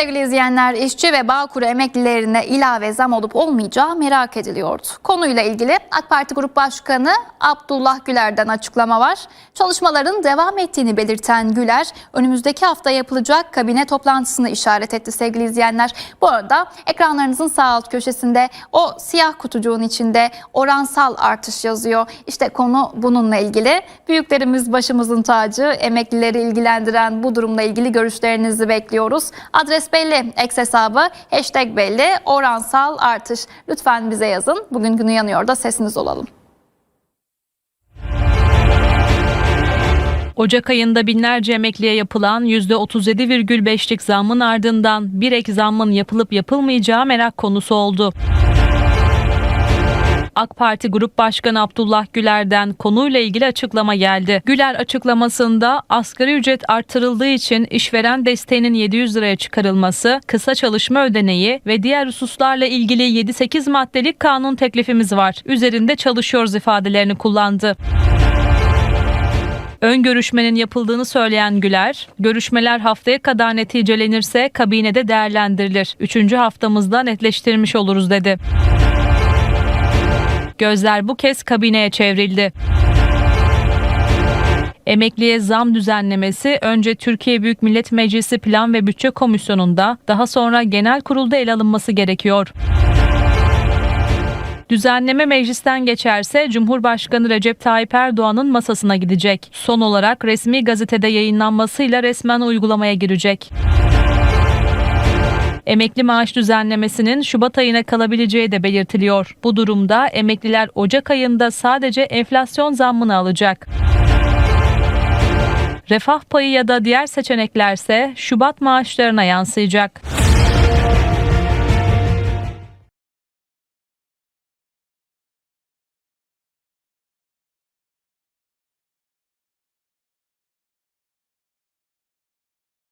Sevgili izleyenler, işçi ve Bağkur emeklilerine ilave zam olup olmayacağı merak ediliyordu. Konuyla ilgili AK Parti Grup Başkanı Abdullah Güler'den açıklama var. Çalışmaların devam ettiğini belirten Güler, önümüzdeki hafta yapılacak kabine toplantısını işaret etti sevgili izleyenler. Bu arada ekranlarınızın sağ alt köşesinde o siyah kutucuğun içinde oransal artış yazıyor. İşte konu bununla ilgili. Büyüklerimiz başımızın tacı, emeklileri ilgilendiren bu durumla ilgili görüşlerinizi bekliyoruz. Adres belli, X hesabı, hashtag belli, oransal artış. Lütfen bize yazın. Bugün günü yanıyor da sesiniz olalım. Ocak ayında binlerce emekliye yapılan %37,5'lik zammın ardından bir ek zammın yapılıp yapılmayacağı merak konusu oldu. AK Parti Grup Başkanı Abdullah Güler'den konuyla ilgili açıklama geldi. Güler açıklamasında asgari ücret artırıldığı için işveren desteğinin 700 liraya çıkarılması, kısa çalışma ödeneği ve diğer hususlarla ilgili 7-8 maddelik kanun teklifimiz var. Üzerinde çalışıyoruz ifadelerini kullandı. Ön görüşmenin yapıldığını söyleyen Güler, görüşmeler haftaya kadar neticelenirse kabinede değerlendirilir. Üçüncü haftamızda netleştirmiş oluruz dedi. Gözler bu kez kabineye çevrildi. Emekliye zam düzenlemesi önce Türkiye Büyük Millet Meclisi Plan ve Bütçe Komisyonu'nda daha sonra genel kurulda ele alınması gerekiyor. Düzenleme meclisten geçerse Cumhurbaşkanı Recep Tayyip Erdoğan'ın masasına gidecek. Son olarak resmi gazetede yayınlanmasıyla resmen uygulamaya girecek. Emekli maaş düzenlemesinin Şubat ayına kalabileceği de belirtiliyor. Bu durumda emekliler Ocak ayında sadece enflasyon zammını alacak. Refah payı ya da diğer seçeneklerse Şubat maaşlarına yansıyacak.